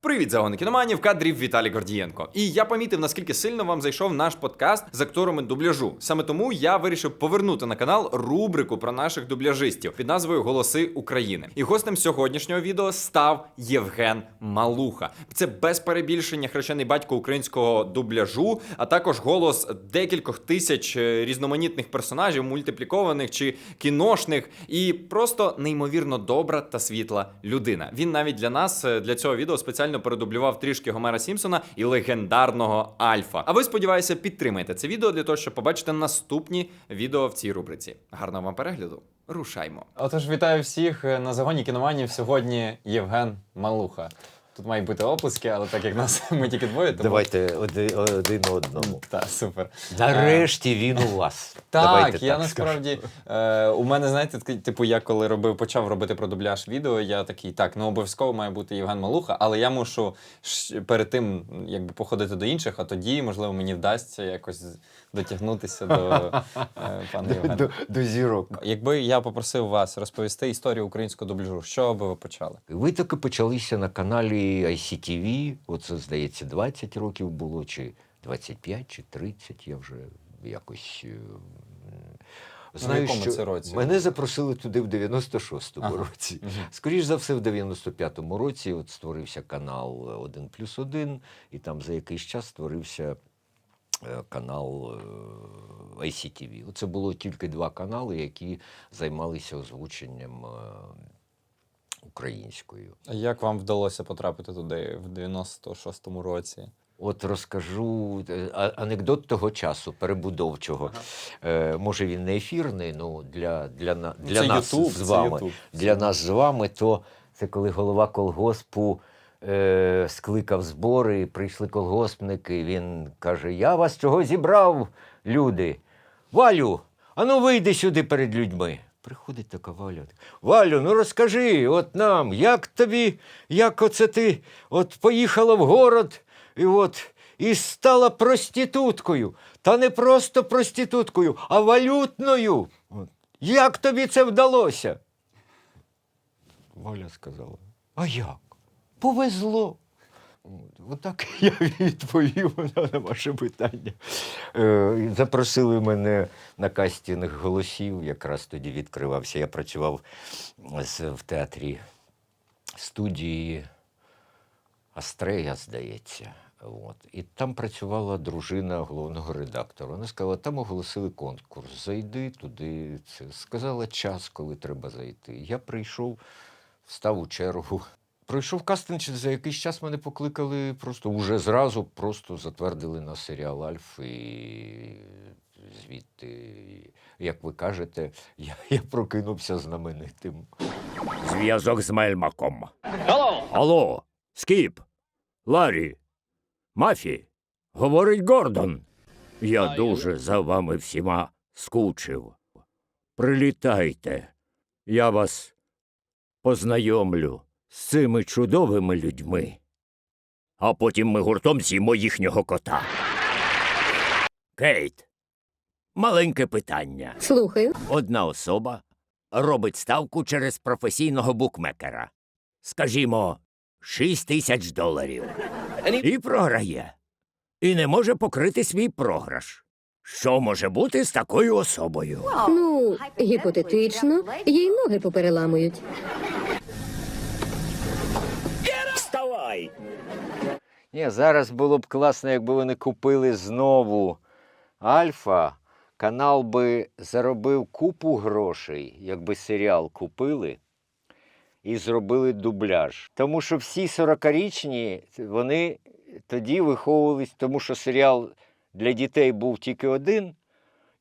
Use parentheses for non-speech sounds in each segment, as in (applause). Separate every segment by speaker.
Speaker 1: Привіт, загони кіноманів, в кадрі Віталій Гордієнко. І я помітив, наскільки сильно вам зайшов наш подкаст з акторами дубляжу. Саме тому я вирішив повернути на канал рубрику про наших дубляжистів під назвою Голоси України. І гостем сьогоднішнього відео став Євген Малуха. Це без перебільшення хрещений батько українського дубляжу, а також голос декількох тисяч е, різноманітних персонажів, мультиплікованих чи кіношних, і просто неймовірно добра та світла людина. Він навіть для нас е, для цього відео спеціально передублював трішки Гомера Сімпсона і легендарного Альфа. А ви сподіваюся, підтримайте це відео для того, щоб побачити наступні відео в цій рубриці. Гарного вам перегляду! Рушаймо!
Speaker 2: Отож, вітаю всіх е, на загоні кіноманів. Сьогодні Євген Малуха. Тут мають бути оплески, але так як нас (laughs) ми тільки двоє, тому...
Speaker 3: Давайте один, один одному.
Speaker 2: Так, супер.
Speaker 3: Нарешті він у вас.
Speaker 2: Так,
Speaker 3: Давайте
Speaker 2: я
Speaker 3: так
Speaker 2: насправді е, у мене, знаєте, такий, типу, я коли робив, почав робити про дубляж відео, я такий, так, ну обов'язково має бути Євген Малуха, але я мушу перед тим, якби походити до інших, а тоді, можливо, мені вдасться якось дотягнутися до (laughs) е, пана Євгена.
Speaker 3: До, до зірок.
Speaker 2: Якби я попросив вас розповісти історію українського дубляжу, що би ви почали?
Speaker 3: Витоки почалися на каналі ICTV. Оце, здається, 20 років було, чи 25, чи 30, я вже якось. е, м,
Speaker 2: Ну, якому це році?
Speaker 3: Мене запросили туди в 96-му
Speaker 2: Ага.
Speaker 3: році. Скоріш за все, в 95-му році от створився канал 1 плюс 1, і там за якийсь час створився канал е, ICTV. Це було тільки два канали, які займалися озвученням е, українською.
Speaker 2: А Як вам вдалося потрапити туди в 96-му році?
Speaker 3: От розкажу е, анекдот того часу, перебудовчого. Е, може, він не ефірний, ну для, для,
Speaker 2: Ну,
Speaker 3: для
Speaker 2: це
Speaker 3: нас
Speaker 2: Ютуб,
Speaker 3: з
Speaker 2: це
Speaker 3: вами. Для нас з вами, то це коли голова колгоспу е, скликав збори, прийшли колгоспники. Він каже: Я вас чого зібрав, люди? Валю, ану вийди сюди перед людьми. Приходить така Валя. Валю, ну розкажи, от нам, як тобі, як оце ти от поїхала в город і от і стала проституткою. Та не просто проституткою, а валютною. От. Як тобі це вдалося? Валя сказала: А як? Повезло. Отак (laughs) я відповів на- ваше питання. Е, Запросили мене на кастинг голосів. Якраз тоді відкривався. Я працював в театрі студії Астрея, здається. От. І там працювала дружина головного редактора. Вона сказала, там оголосили конкурс. Зайди туди. Це. Сказала час, коли треба зайти. Я прийшов, став у чергу. Пройшов кастинг, за якийсь час мене покликали просто уже зразу, просто затвердили на серіал Альф. І звідти, як ви кажете, я, я прокинувся знаменитим.
Speaker 4: Зв'язок з Мельмаком. Алло! Алло, Скіп, Ларі, Мафі, говорить Гордон. Я дуже за вами всіма скучив. Прилітайте, я вас познайомлю з цими чудовими людьми. А потім ми гуртом з'їмо їхнього кота. Кейт, маленьке питання.
Speaker 5: Слухаю.
Speaker 4: Одна особа робить ставку через професійного букмекера. Скажімо, 6 тисяч доларів. І програє. І не може покрити свій програш. Що може бути з такою особою?
Speaker 5: Ну, гіпотетично, їй ноги попереламують.
Speaker 4: Вставай!
Speaker 3: Ні, зараз було б класно, якби вони купили знову Альфа. Канал би заробив купу грошей, якби серіал купили і зробили дубляж. Тому що всі 40-річні вони тоді виховувались, тому що серіал для дітей був тільки один,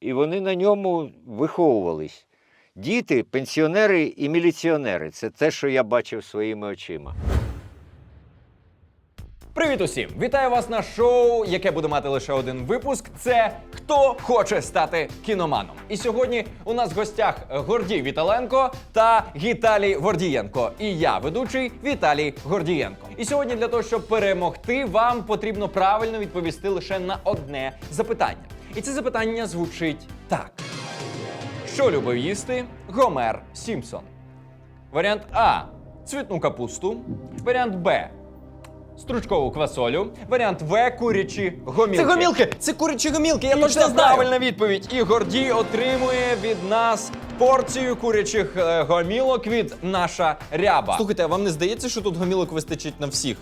Speaker 3: і вони на ньому виховувались. Діти, пенсіонери і міліціонери це те, що я бачив своїми очима.
Speaker 1: Привіт усім! Вітаю вас на шоу, яке буде мати лише один випуск. Це хто хоче стати кіноманом. І сьогодні у нас в гостях Гордій Віталенко та Віталій Гордієнко. І я, ведучий Віталій Гордієнко. І сьогодні для того, щоб перемогти, вам потрібно правильно відповісти лише на одне запитання. І це запитання звучить так: що любив їсти Гомер Сімпсон? Варіант А цвітну капусту. Варіант Б стручкову квасолю. Варіант В курячі гомілки.
Speaker 2: Це гомілки! Це курячі гомілки, я
Speaker 1: І
Speaker 2: точно
Speaker 1: це
Speaker 2: знаю!
Speaker 1: правильна відповідь. І Гордій отримує від нас порцію курячих е, гомілок від наша ряба.
Speaker 2: Слухайте, а вам не здається, що тут гомілок вистачить на всіх?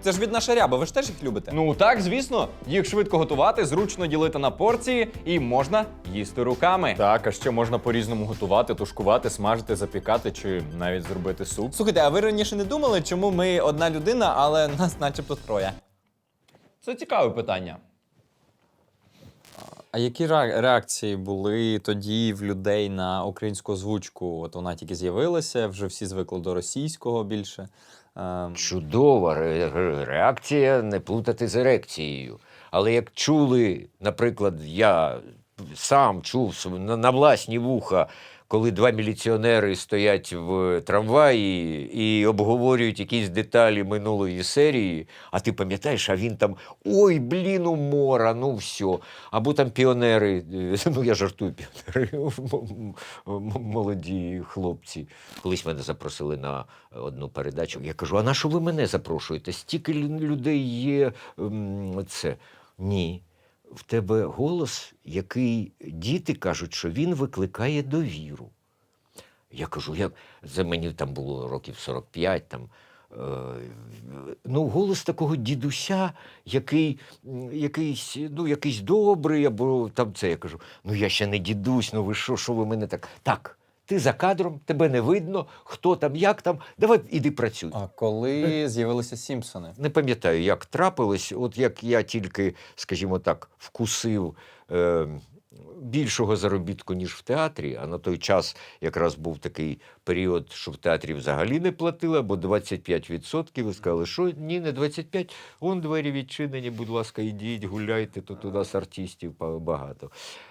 Speaker 2: Це ж від наша ряба, ви ж теж їх любите?
Speaker 1: Ну так, звісно, їх швидко готувати, зручно ділити на порції і можна їсти руками. Так, а ще можна по-різному готувати, тушкувати, смажити, запікати чи навіть зробити суп.
Speaker 2: Слухайте, а ви раніше не думали, чому ми одна людина, але нас начебто троє?
Speaker 1: Це цікаве питання.
Speaker 2: А які реакції були тоді в людей на українську озвучку? От вона тільки з'явилася, вже всі звикли до російського більше. Ем,
Speaker 3: Чудова ре- ре- реакція не плутати з ерекцією. Але як чули, наприклад, я сам чув на, власні вуха, коли два міліціонери стоять в трамваї і обговорюють якісь деталі минулої серії, а ти пам'ятаєш, а він там ой, блін, умора, ну все. Або там піонери, е, (laughs) ну я жартую, піонери, (laughs) молоді хлопці. Колись мене запросили на одну передачу. Я кажу: а на що ви мене запрошуєте? Стільки людей є. ем, Це ні. В тебе голос, який діти кажуть, що він викликає довіру. Я кажу, як за мені там було років 45, там. Е, ну, голос такого дідуся, який якийсь, ну, якийсь добрий, або там це я кажу. Ну я ще не дідусь, ну ви що, що ви мене так? Так, ти за кадром, тебе не видно, хто там, як там. Давай іди працюй.
Speaker 2: а коли з'явилися Сімпсони?
Speaker 3: Не пам'ятаю, як трапилось, от як я тільки, скажімо так, вкусив е, більшого заробітку, ніж в театрі, а на той час якраз був такий період, що в театрі взагалі не платили, або 25%. Ви сказали, що ні, не 25%, вон двері відчинені, будь ласка, ідіть, гуляйте, тут у нас артистів багато.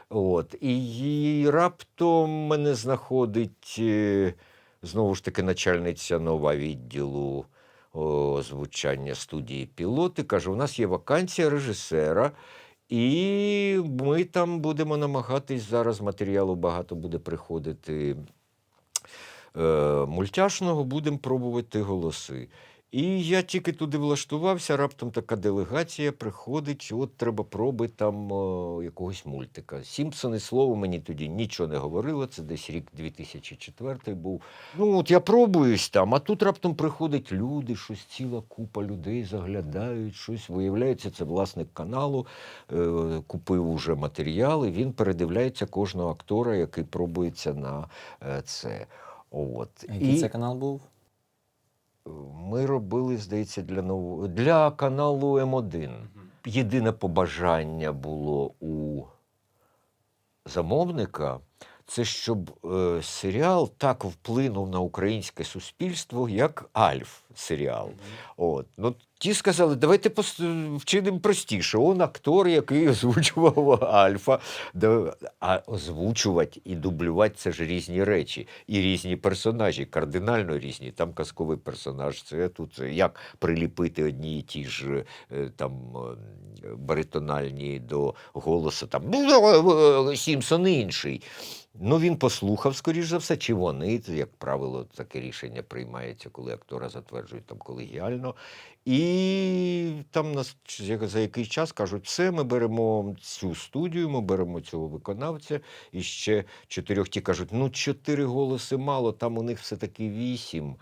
Speaker 3: От. І раптом мене знаходить е, знову ж таки начальниця нова відділу о, звучання студії пілоти. Каже: у нас є вакансія режисера, і ми там будемо намагатись зараз. Матеріалу багато буде приходити е, мультяшного, будемо пробувати голоси. І я тільки туди влаштувався, раптом така делегація приходить, от треба проби там о, якогось мультика. Сімпсони слово мені тоді нічого не говорило, це десь рік 2004 був. Ну, от я пробуюсь там, а тут раптом приходять люди, щось ціла купа людей заглядають, щось виявляється, це власник каналу, е, купив уже матеріали, він передивляється кожного актора, який пробується на е, це. От.
Speaker 2: Який це канал був?
Speaker 3: Ми робили, здається, для нового для каналу М1. Єдине побажання було у замовника. Це щоб е, серіал так вплинув на українське суспільство, як Альф серіал. От. Ну, ті сказали, давайте вчинимо простіше. Он актор, який (laughs) озвучував Альфа. А озвучувати і дублювати це ж різні речі, і різні персонажі, кардинально різні. Там казковий персонаж, це тут як приліпити одні і ті ж е, там е, баритональні до голосу. Там «Ну, Сімсон інший. Ну, він послухав, скоріш за все, чи вони, як правило, таке рішення приймається, коли актора затверджують там колегіально. І там нас за якийсь час кажуть, все, ми беремо цю студію, ми беремо цього виконавця, і ще чотирьох ті кажуть, ну, чотири голоси мало, там у них все-таки вісім,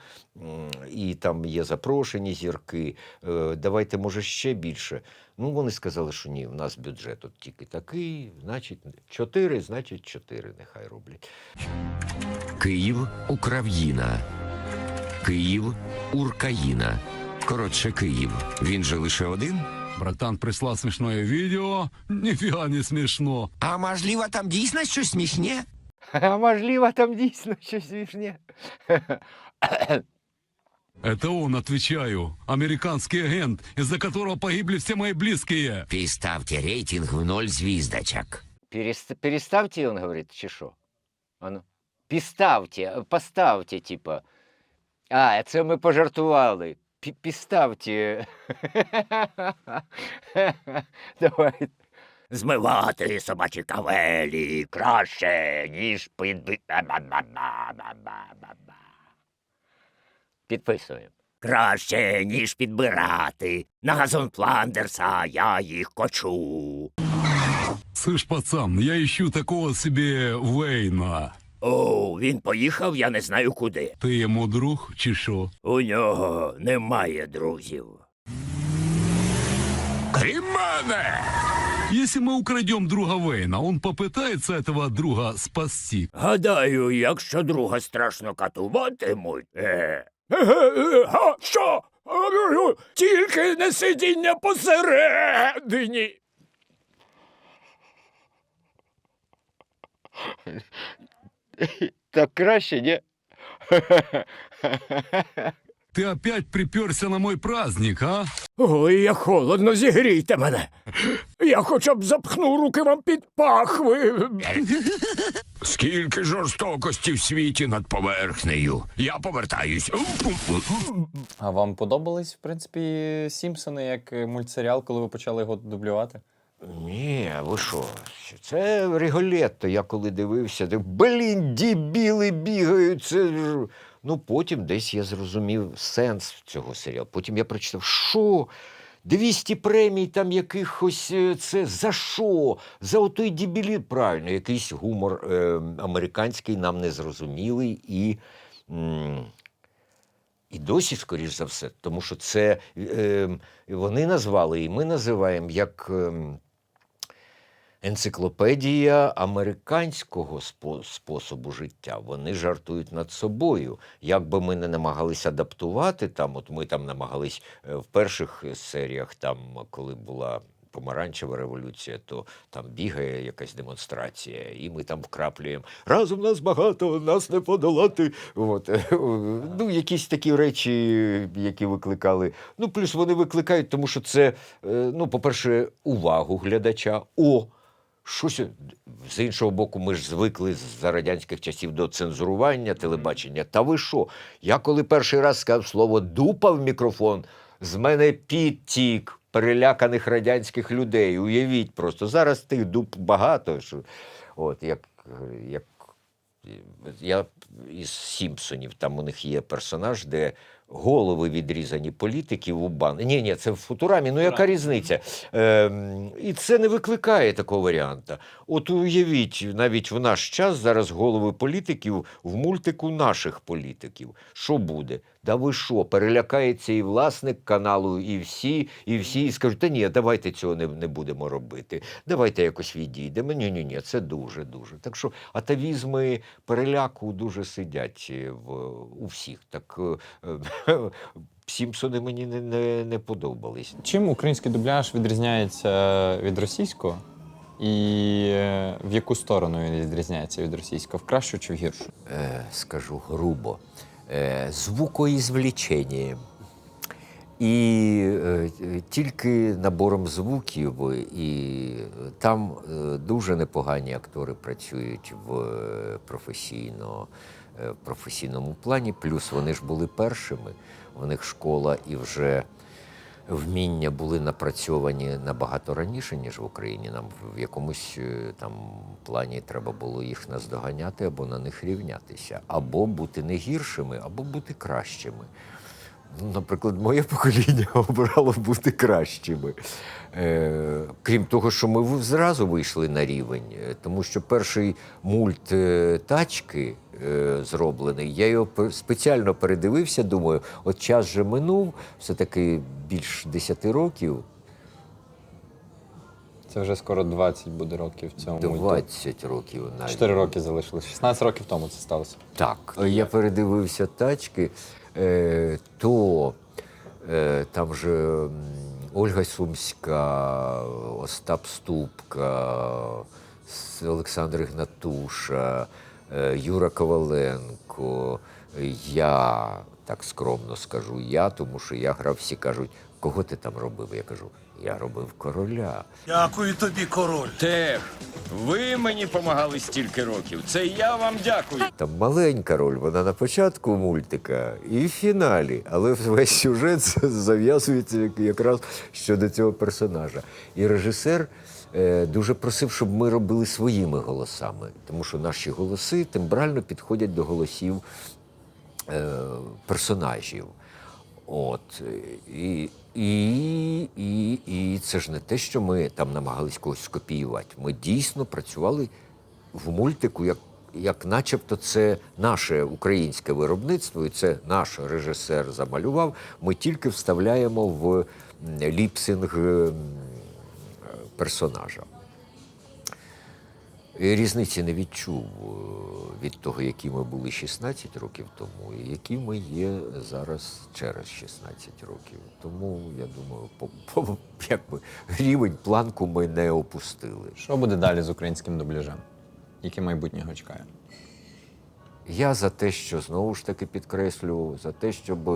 Speaker 3: і там є запрошені зірки. е, Давайте, може, ще більше. Ну, вони сказали, що ні, в нас бюджет от тільки такий, значить, чотири, значить, чотири нехай роблять.
Speaker 6: Київ Украв'їна. Київ Уркаїна. Коротше, Київ. Він же лише один.
Speaker 7: Братан прислав смішне відео. Ніфіга не смішно.
Speaker 6: А можливо, там дійсно щось смішне?
Speaker 3: А можливо, там дійсно щось смішне.
Speaker 7: Это он, отвечаю. Американский агент, из-за которого погибли все мои близкие.
Speaker 6: Підставте рейтинг в ноль звіздочок.
Speaker 3: Перест... Переставьте, он говорит? А ну. Підставте, поставте, типа. А, це ми пожартували. Пі- Давай.
Speaker 4: Змивати собачі кавелі краще, ніж підби...
Speaker 3: Підписуємо.
Speaker 4: Краще, ніж підбирати. На газон Фландерса я їх кочу.
Speaker 7: Слышь, пацан, я ищу такого себе Вейна.
Speaker 4: О, він поїхав, я не знаю куди.
Speaker 7: Ти йому друг чи що?
Speaker 4: У нього немає друзів.
Speaker 6: Крім мене!
Speaker 7: Если мы украдем друга Вейна, он попытается этого друга спасти.
Speaker 4: Гадаю, якщо друга страшно катуватимуть. Е... га, що? Тільки не сидіння посередині.
Speaker 3: Так краще, ні?
Speaker 7: Ты опять приперся на мой праздник, а?
Speaker 4: Ой, як холодно, зігрійте мене. Я хоча б запхну руки вам під пахви.
Speaker 6: Скільки жорстокості в світі над поверхнею. Я повертаюсь.
Speaker 2: А вам подобались, в принципі, Сімпсони як е, мультсеріал, коли ви почали його дублювати?
Speaker 3: Ні, ви що? Це Ріголетто. Я коли дивився, блін, дібіли бігають. Це... ж». Ну, потім десь я зрозумів сенс цього серіалу. Потім я прочитав, що? 200 премій там якихось е, це за що? За отой дібілі. Правильно, якийсь гумор е, американський нам не зрозумілий і. м, і досі, скоріш за все, тому що це е, вони назвали, і ми називаємо як ем, енциклопедія американського спо- способу життя. Вони жартують над собою. Як би ми не намагались адаптувати, там, от ми там намагались е, в перших серіях, там, коли була. Помаранчева революція, то там бігає якась демонстрація, і ми там вкраплюємо разом нас багато, нас не подолати. От. (laughs) Ну, якісь такі речі, які викликали. Ну, плюс вони викликають, тому що це, е, ну, по-перше, увагу глядача. О, щось з іншого боку, ми ж звикли за радянських часів до цензурування телебачення. Та ви що? Я коли перший раз сказав слово дупа в мікрофон, з мене підтік переляканих радянських людей. Уявіть просто, зараз тих дуп багато. Що, от, як, як я із Сімпсонів, там у них є персонаж, де голови відрізані політиків у бан. Ні, ні, це в футурамі. Ну яка різниця? Ем, і це не викликає такого варіанта. От уявіть, навіть в наш час зараз голови політиків в мультику наших політиків. Що буде? Да ви що, перелякається і власник каналу, і всі, і всі, і скажуть, та ні, давайте цього не, не будемо робити. Давайте якось відійдемо. Ні, ні, ні, це дуже, дуже. Так що атавізми переляку дуже сидять е, в, у всіх. Так е, Сімпсони мені не, не, не подобались.
Speaker 2: Чим український дубляж відрізняється від російського? І е, в яку сторону він відрізняється від російського? В кращу чи в гіршу?
Speaker 3: е, скажу грубо, е, звукоізвліченням. І е, тільки набором звуків, і там е, дуже непогані актори працюють в е, професійно, е, в професійному плані. Плюс вони ж були першими, в них школа і вже вміння були напрацьовані набагато раніше, ніж в Україні. Нам в якомусь е, там плані треба було їх наздоганяти або на них рівнятися, або бути не гіршими, або бути кращими. Наприклад, моє покоління (laughs) обрало бути кращими. Е, крім того, що ми зразу вийшли на рівень, е, тому що перший мульт е, тачки е, зроблений, я його спеціально передивився, думаю, от час же минув, все-таки більш 10 років,
Speaker 2: Це вже скоро 20 буде років цьому мульту.
Speaker 3: 20 років навіть.
Speaker 2: 4 роки залишилось. 16 років тому це сталося.
Speaker 3: Так, я передивився тачки, то е, там же Ольга Сумська, Остап Ступка, Олександр Ігнатуша, е, Юра Коваленко, е, я так скромно скажу я, тому що я грав, всі кажуть, кого ти там робив? Я кажу, я робив короля.
Speaker 8: Дякую тобі, король.
Speaker 9: Теж, ви мені помагали стільки років. Це я вам дякую.
Speaker 3: Там маленька роль, вона на початку мультика і в фіналі, але весь сюжет зав'язується якраз щодо цього персонажа. І режисер е, дуже просив, щоб ми робили своїми голосами, тому що наші голоси тембрально підходять до голосів е, персонажів. От. І, і, і, і це ж не те, що ми там намагались когось скопіювати. Ми дійсно працювали в мультику, як, як начебто це наше українське виробництво, і це наш режисер замалював. Ми тільки вставляємо в ліпсинг персонажа. Різниці не відчув е, від того, які ми були 16 років тому, і які ми є зараз через 16 років. Тому я думаю, по, по, якби, рівень планку ми не опустили.
Speaker 2: Що буде далі з українським дубляжем? Яке майбутнє його чекає?
Speaker 3: Я за те, що знову ж таки підкреслю, за те, щоб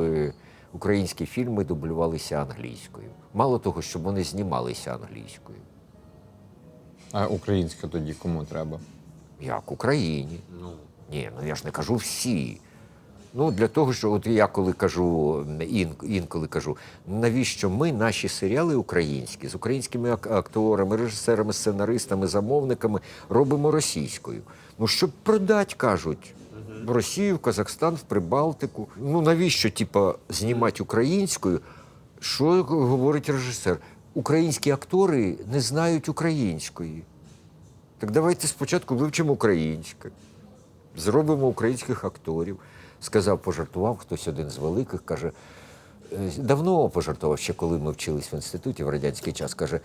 Speaker 3: українські фільми дублювалися англійською. Мало того, щоб вони знімалися англійською.
Speaker 2: А українське тоді кому треба?
Speaker 3: Як Україні. Ну. Ні, ну я ж не кажу всі. Ну, для того, що от я коли кажу, ін, інколи кажу, навіщо ми наші серіали українські з українськими акторами, режисерами, сценаристами, замовниками робимо російською. Ну, щоб продати, кажуть. В Росію, в Казахстан, в Прибалтику. Ну навіщо, типа, знімати українською? Що говорить режисер? Українські актори не знають української. Так давайте спочатку вивчимо українське, зробимо українських акторів. Сказав, пожартував хтось один з великих, каже, «Е, давно пожартував, ще коли ми вчились в інституті в радянський час, каже,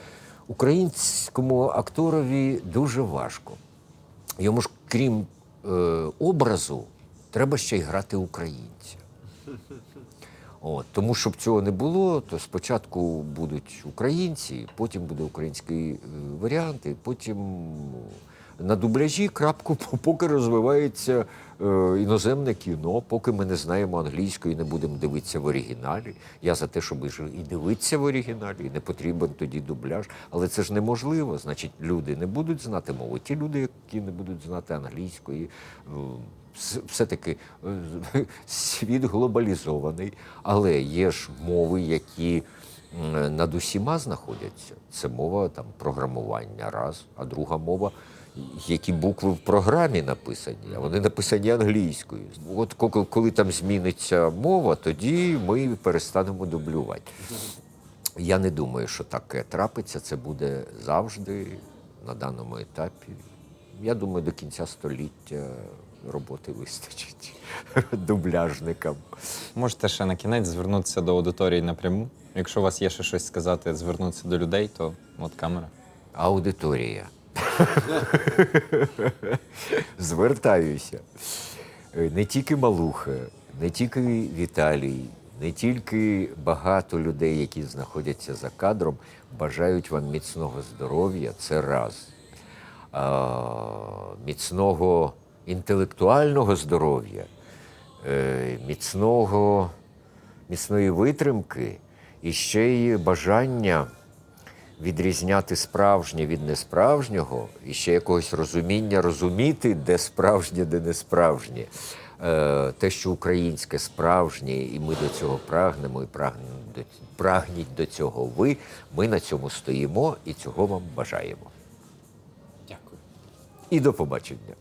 Speaker 3: українському акторові дуже важко. Йому ж, крім е, образу, треба ще й грати українця. От, тому, щоб цього не було, то спочатку будуть українці, потім буде український е, варіант, і потім на дубляжі крапку, (laughs) поки розвивається е, іноземне кіно, поки ми не знаємо англійської, не будемо дивитися в оригіналі. Я за те, щоб і дивитися в оригіналі, і не потрібен тоді дубляж. Але це ж неможливо. Значить, люди не будуть знати мову. Ті люди, які не будуть знати англійської, е, все-таки е, (laughs) світ глобалізований, але є ж мови, які над усіма знаходяться. Це мова там програмування раз, а друга мова. Які букви в програмі написані, а вони написані англійською. От коли, коли там зміниться мова, тоді ми перестанемо дублювати. Я не думаю, що таке трапиться. Це буде завжди на даному етапі. Я думаю, до кінця століття роботи вистачить (laughs) дубляжникам.
Speaker 2: Можете ще на кінець звернутися до аудиторії напряму. Якщо у вас є ще щось сказати, звернутися до людей, то от камера.
Speaker 3: Аудиторія. (laughs) Звертаюся. Е, Не тільки Малуха, не тільки Віталій, не тільки багато людей, які знаходяться за кадром, бажають вам міцного здоров'я. Це раз. А, міцного інтелектуального здоров'я, е, міцного, міцної витримки і ще й бажання відрізняти справжнє від несправжнього, і ще якогось розуміння розуміти, де справжнє, де несправжнє. Е, Те, що українське справжнє, і ми до цього прагнемо, і прагніть до цього ви. Ми на цьому стоїмо і цього вам бажаємо.
Speaker 1: Дякую.
Speaker 3: І до побачення.